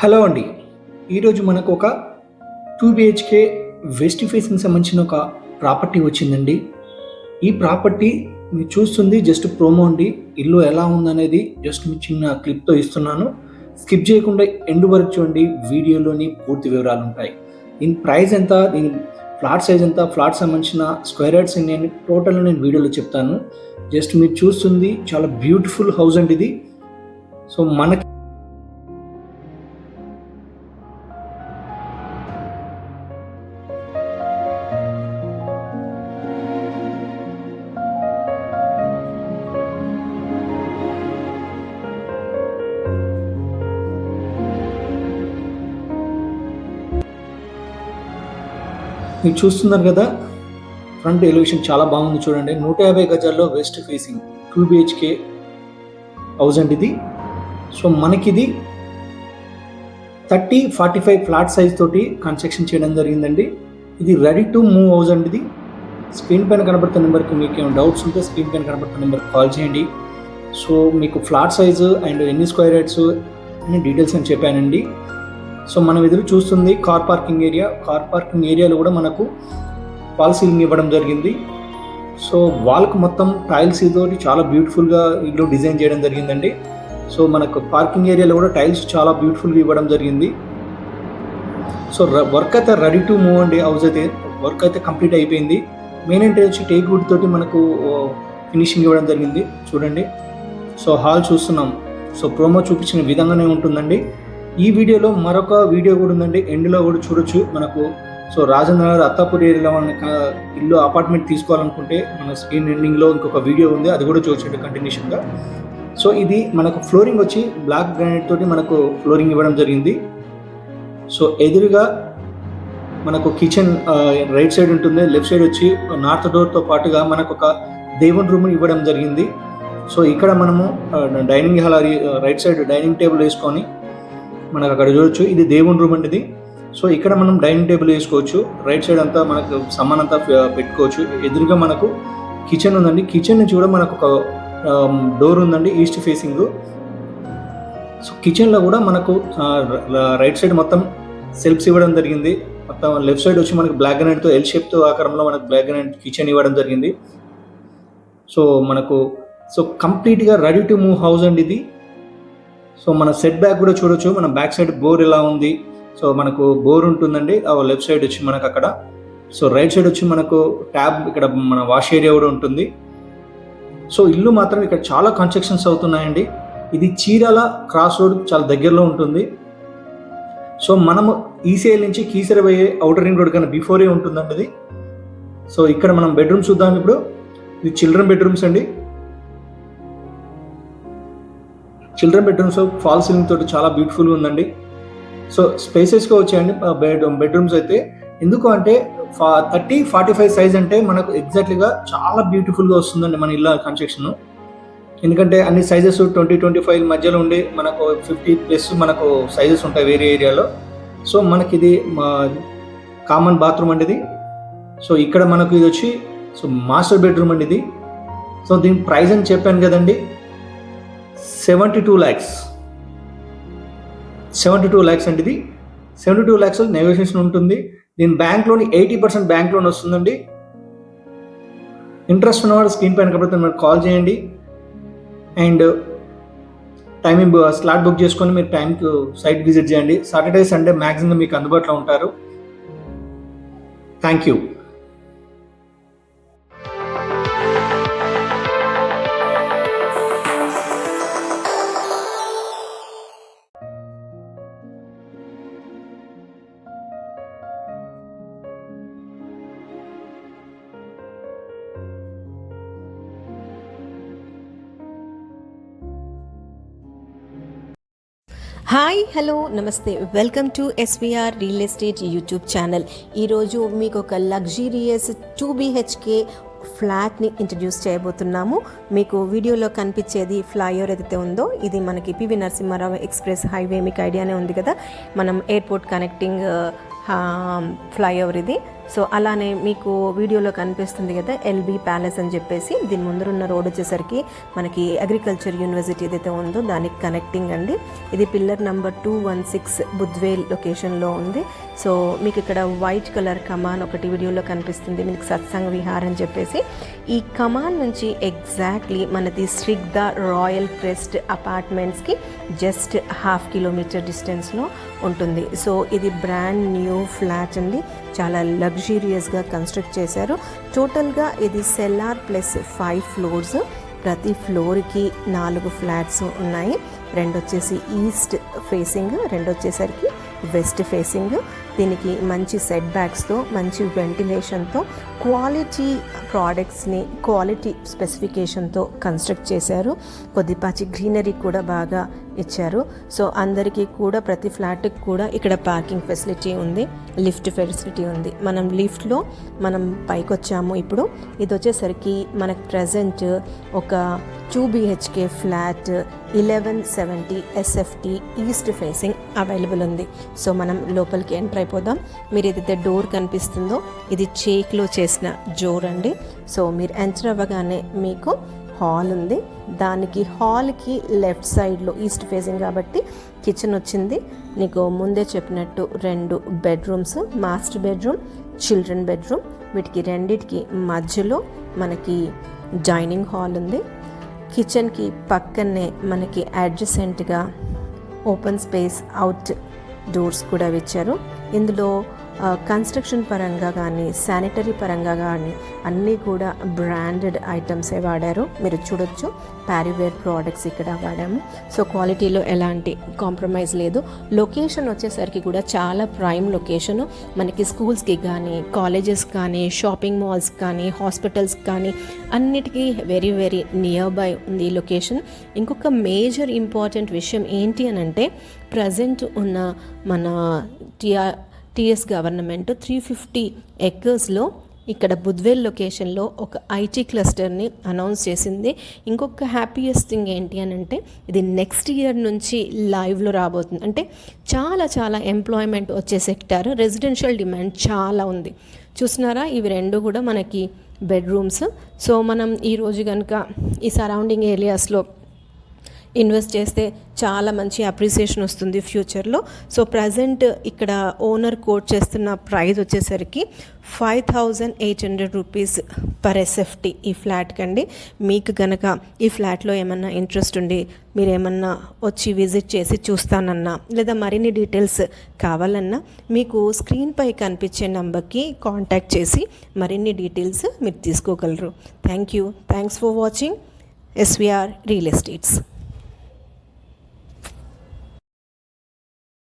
Hello అండి. ఈరోజు మనకు ఒక టూ బిహెచ్కే వెస్ట్ ఫేసింగ్ సంబంధించిన ఒక ప్రాపర్టీ వచ్చిందండి. ఈ ప్రాపర్టీ మీరు చూస్తుంది జస్ట్ ప్రోమో అండి. ఇల్లు ఎలా ఉందనేది జస్ట్ మీ చిన్న క్లిప్తో ఇస్తున్నాను. స్కిప్ చేయకుండా ఎండ్ వరకు చూడండి. వీడియోలోని పూర్తి వివరాలు ఉంటాయి. దీని ప్రైస్ ఎంత? దీని ఫ్లాట్ సైజ్ ఎంత? ఫ్లాట్ సంబంధించిన స్క్వేర్ యార్డ్స్ ఎన్ని? అని టోటల్ నేను వీడియోలో చెప్తాను. జస్ట్ మీరు చూస్తుంది. చాలా బ్యూటిఫుల్ హౌస్ అండి ఇది. సో మనకి మీరు చూస్తున్నారు కదా ఫ్రంట్ ఎలివేషన్ చాలా బాగుంది చూడండి. నూట యాభై గజాల్లో west facing two BHK house అండి ఇది. So మనకిది thirty forty five flat size తోటి కన్స్ట్రక్షన్ చేయడం జరిగిందండి. ఇది రెడీ టు మూవ్ హౌస్ అండి ఇది. స్క్రీన్ పైన కనబడుతున్న నెంబర్కి మీకు ఏమైనా డౌట్స్ ఉంటే స్క్రీన్ పైన కనబడుతున్న నెంబర్కి కాల్ చేయండి. సో మీకు ఫ్లాట్ సైజు అండ్ ఎన్ని స్క్వేర్ యార్డ్స్ అన్ని డీటెయిల్స్ అని చెప్పానండి. సో మనం ఎదురు చూస్తుంది car parking area. Car parking ఏరియాలో కూడా మనకు వాల్ సీలింగ్ ఇవ్వడం జరిగింది. సో వాల్కు మొత్తం టైల్స్ తోటి చాలా బ్యూటిఫుల్గా ఇల్లు డిజైన్ చేయడం జరిగిందండి. సో మనకు పార్కింగ్ ఏరియాలో కూడా టైల్స్ చాలా బ్యూటిఫుల్గా ఇవ్వడం జరిగింది. సో వర్క్ అయితే రెడీ టు మూవ్ అండి. హౌస్ అయితే వర్క్ అయితే కంప్లీట్ అయిపోయింది. మెయిన్ ఎంట్రీ వచ్చి టేక్ వుడ్ తోటి మనకు ఫినిషింగ్ ఇవ్వడం జరిగింది. చూడండి. సో హాల్ చూస్తున్నాం. సో ప్రోమో చూపించిన విధంగానే ఉంటుందండి. ఈ వీడియోలో మరొక వీడియో కూడా ఉందండి. ఎండ్లో కూడా చూడొచ్చు మనకు. సో రాజేంద్రనగర్ అత్తాపూర్ ఏరియాలో మన ఇల్లు అపార్ట్మెంట్ తీసుకోవాలనుకుంటే మన స్క్రీన్ ఎండింగ్లో ఇంకొక వీడియో ఉంది. అది కూడా చూడొచ్చు కంటిన్యూషన్గా. సో ఇది మనకు ఫ్లోరింగ్ వచ్చి బ్లాక్ గ్రానైట్ తోటి మనకు ఫ్లోరింగ్ ఇవ్వడం జరిగింది. సో ఎదురుగా మనకు కిచెన్ రైట్ సైడ్ ఉంటుంది. లెఫ్ట్ సైడ్ వచ్చి నార్త్ డోర్తో పాటుగా మనకు ఒక దేవుని రూమ్ ఇవ్వడం జరిగింది. సో ఇక్కడ మనము dining hall right side dining table వేసుకొని మనకు అక్కడ చూడొచ్చు. ఇది దేవుని రూమ్ అంటే సో ఇక్కడ మనం డైనింగ్ టేబుల్ వేసుకోవచ్చు. రైట్ సైడ్ అంతా మనకు సమాన్ అంతా పెట్టుకోవచ్చు. ఎదురుగా మనకు కిచెన్ ఉందండి. కిచెన్ నుంచి కూడా మనకు ఒక డోర్ ఉందండి ఈస్ట్ ఫేసింగ్ సో కిచెన్లో కూడా మనకు రైట్ సైడ్ మొత్తం సెల్ఫ్స్ ఇవ్వడం జరిగింది. మొత్తం లెఫ్ట్ సైడ్ వచ్చి మనకు బ్లాక్ గ్రానైట్తో ఎల్ షేప్తో ఆకారంలో మనకు బ్లాక్ గ్రానైట్ కిచెన్ ఇవ్వడం జరిగింది. సో మనకు సో కంప్లీట్గా రెడీ టు మూవ్ హౌస్ అండి ఇది. సో మన సెట్ బ్యాక్ కూడా చూడొచ్చు. మన బ్యాక్ సైడ్ బోర్ ఎలా ఉంది? సో మనకు బోర్ ఉంటుందండి. ఆ లెఫ్ట్ సైడ్ వచ్చి మనకు అక్కడ. సో రైట్ సైడ్ వచ్చి మనకు ట్యాబ్ ఇక్కడ మన వాష్ ఏరియా కూడా ఉంటుంది. సో ఇల్లు మాత్రం ఇక్కడ చాలా కన్స్ట్రక్షన్స్ అవుతున్నాయండి. ఇది చీరాల క్రాస్ రోడ్ చాలా దగ్గరలో ఉంటుంది. సో మనము ఈసీఐ నుంచి కీసర పోయే అవుటర్ రింగ్ రోడ్ కన్నా బిఫోరే ఉంటుందండి ఇది. సో ఇక్కడ మనం బెడ్రూమ్స్ చూద్దాం ఇప్పుడు. ఇది చిల్డ్రన్ బెడ్రూమ్స్ అండి. చిల్డ్రన్ బెడ్రూమ్స్ ఫాల్ సీలింగ్ తోటి చాలా బ్యూటిఫుల్గా ఉందండి. సో స్పేసెస్గా వచ్చాయండి బెడ్రూమ్ బెడ్రూమ్స్ అయితే. ఎందుకు అంటే ఫా థర్టీ ఫార్టీ ఫైవ్ సైజ్ అంటే మనకు ఎగ్జాక్ట్లీగా చాలా బ్యూటిఫుల్గా వస్తుందండి మన ఇల్లు కన్స్ట్రక్షన్ ఎందుకంటే అన్ని సైజెస్ ట్వంటీ ట్వంటీ ఫైవ్ మధ్యలో ఉండి మనకు ఫిఫ్టీ ప్లస్ మనకు సైజెస్ ఉంటాయి వేరే ఏరియాలో. సో మనకి ఇది కామన్ బాత్రూమ్ అండి ఇది. సో ఇక్కడ మనకు ఇది వచ్చి సో మాస్టర్ బెడ్రూమ్ అండి ఇది. సో దీని ప్రైస్ అని చెప్పాను కదండి. Seventy two lakhs. Seventy two lakhs అండి ఇది. సెవెంటీ టూ ల్యాక్స్ నెగోషియేషన్ ఉంటుంది. దీని bank loan eighty percent bank loan వస్తుందండి. ఇంట్రెస్ట్ ఉన్నవాడు స్క్రీన్ పైన కాబట్టి మీరు కాల్ చేయండి. అండ్ టైమింగ్ స్లాట్ బుక్ చేసుకొని మీరు టైంకి సైట్ విజిట్ చేయండి. సాటర్డే సండే మ్యాక్సిమం మీకు అందుబాటులో ఉంటారు. Thank you. Hi hello namaste. Welcome to SVR real estate YouTube channel. ఈరోజు మీకు ఒక లగ్జీరియస్ టూ బీహెచ్కే ఫ్లాట్ని ఇంట్రడ్యూస్ చేయబోతున్నాము. మీకు వీడియోలో కనిపించేది ఫ్లైఓవర్ ఏదైతే ఉందో ఇది మనకి పివి నరసింహారావు ఎక్స్ప్రెస్ హైవే మీకు ఐడియానే ఉంది కదా. మనం ఎయిర్పోర్ట్ కనెక్టింగ్ ఫ్లైఓవర్ ఇది. సో అలానే మీకు వీడియోలో కనిపిస్తుంది కదా ఎల్బీ ప్యాలెస్ అని చెప్పేసి. దీని ముందరున్న రోడ్ వచ్చేసరికి మనకి అగ్రికల్చర్ యూనివర్సిటీ ఏదైతే ఉందో దానికి కనెక్టింగ్ అండి. ఇది pillar number two one six Budvel లొకేషన్లో ఉంది. సో మీకు ఇక్కడ వైట్ కలర్ కమాన్ ఒకటి వీడియోలో కనిపిస్తుంది. మీకు సత్సంగ్ విహార్ అని చెప్పేసి. ఈ కమాన్ నుంచి ఎగ్జాక్ట్లీ మనది శ్రిగ్ద రాయల్ క్రెస్ట్ అపార్ట్మెంట్స్కి జస్ట్ హాఫ్ కిలోమీటర్ డిస్టెన్స్లో ఉంటుంది. సో ఇది బ్రాండ్ న్యూ ఫ్లాట్ అండి. చాలా లగ్జీరియస్గా కన్స్ట్రక్ట్ చేశారు. టోటల్గా ఇది సెల్లార్ ప్లస్ ఫైవ్ ఫ్లోర్స్ ప్రతి ఫ్లోర్కి నాలుగు ఫ్లాట్స్ ఉన్నాయి. రెండు వచ్చేసి ఈస్ట్ ఫేసింగ్ రెండు వచ్చేసరికి వెస్ట్ ఫేసింగ్ దీనికి మంచి సెట్ బ్యాక్స్తో మంచి వెంటిలేషన్తో క్వాలిటీ ప్రోడక్ట్స్ని క్వాలిటీ స్పెసిఫికేషన్తో కన్స్ట్రక్ట్ చేశారు. కొద్దిపాచి గ్రీనరీ కూడా బాగా ఇచ్చారు. సో అందరికీ కూడా ప్రతి ఫ్లాట్కి కూడా ఇక్కడ పార్కింగ్ ఫెసిలిటీ ఉంది. లిఫ్ట్ ఫెసిలిటీ ఉంది. మనం లిఫ్ట్లో మనం పైకి వచ్చాము ఇప్పుడు. ఇది వచ్చేసరికి మనకు ప్రజెంట్ ఒక two BHK flat eleven seventy SFT east facing available ఉంది. సో మనం లోపలికి ఎంటర్ అయిపోదాం. మీరు ఏదైతే డోర్ కనిపిస్తుందో ఇది చేక్లో చేసిన జోర్ అండి. సో మీరు ఎంటర్ అవ్వగానే మీకు హాల్ ఉంది. దానికి హాల్కి లెఫ్ట్ సైడ్లో ఈస్ట్ ఫేసింగ్ కాబట్టి కిచెన్ వచ్చింది. నీకు ముందే చెప్పినట్టు రెండు bedrooms master bedroom children bedroom. వీటికి రెండిటికి మధ్యలో మనకి డైనింగ్ హాల్ ఉంది. కిచెన్కి పక్కనే మనకి అడ్జసెంట్గా ఓపెన్ స్పేస్ అవుట్ డోర్స్ కూడా ఇచ్చారు ఇందులో కన్స్ట్రక్షన్ పరంగా కానీ శానిటరీ పరంగా కానీ అన్నీ కూడా బ్రాండెడ్ ఐటమ్సే వాడారు. మీరు చూడొచ్చు ప్యారీవేర్ ప్రోడక్ట్స్ ఇక్కడ వాడాము. సో క్వాలిటీలో ఎలాంటి కాంప్రమైజ్ లేదు. లొకేషన్ వచ్చేసరికి కూడా చాలా ప్రైమ్ లొకేషను మనకి స్కూల్స్కి కానీ కాలేజెస్ కానీ షాపింగ్ మాల్స్ కానీ హాస్పిటల్స్ కానీ అన్నిటికీ వెరీ వెరీ నియర్ బై ఉంది ఈ లొకేషన్ ఇంకొక మేజర్ ఇంపార్టెంట్ విషయం ఏంటి అని అంటే ప్రజెంట్ ఉన్న మన TR TS government three fifty ఎకర్స్లో ఇక్కడ బుద్వేల్ లొకేషన్లో ఒక ఐటీ క్లస్టర్ని అనౌన్స్ చేసింది. ఇంకొక హ్యాపీయెస్ట్ థింగ్ ఏంటి అని అంటే ఇది నెక్స్ట్ ఇయర్ నుంచి లైవ్లో రాబోతుంది. అంటే చాలా చాలా ఎంప్లాయ్మెంట్ వచ్చే సెక్టార్ రెసిడెన్షియల్ డిమాండ్ చాలా ఉంది. చూసినారా ఇవి రెండు కూడా మనకి బెడ్రూమ్స్ సో మనం ఈరోజు కనుక ఈ సరౌండింగ్ ఏరియాస్లో ఇన్వెస్ట్ చేస్తే చాలా మంచి అప్రిసియేషన్ వస్తుంది ఫ్యూచర్లో. సో ప్రజెంట్ ఇక్కడ ఓనర్ కోట్ చేస్తున్న ప్రైస్ వచ్చేసరికి five thousand eight hundred rupees per SFT ఈ ఫ్లాట్కి అండి. మీకు గనక ఈ ఫ్లాట్లో ఏమన్నా ఇంట్రెస్ట్ ఉండి మీరు ఏమన్నా వచ్చి విజిట్ చేసి చూస్తానన్నా లేదా మరిన్ని డీటెయిల్స్ కావాలన్నా మీకు స్క్రీన్పై కనిపించే నెంబర్కి కాంటాక్ట్ చేసి మరిన్ని డీటెయిల్స్ మీరు తీసుకోగలరు. Thank you. Thanks for watching. SVR real estates.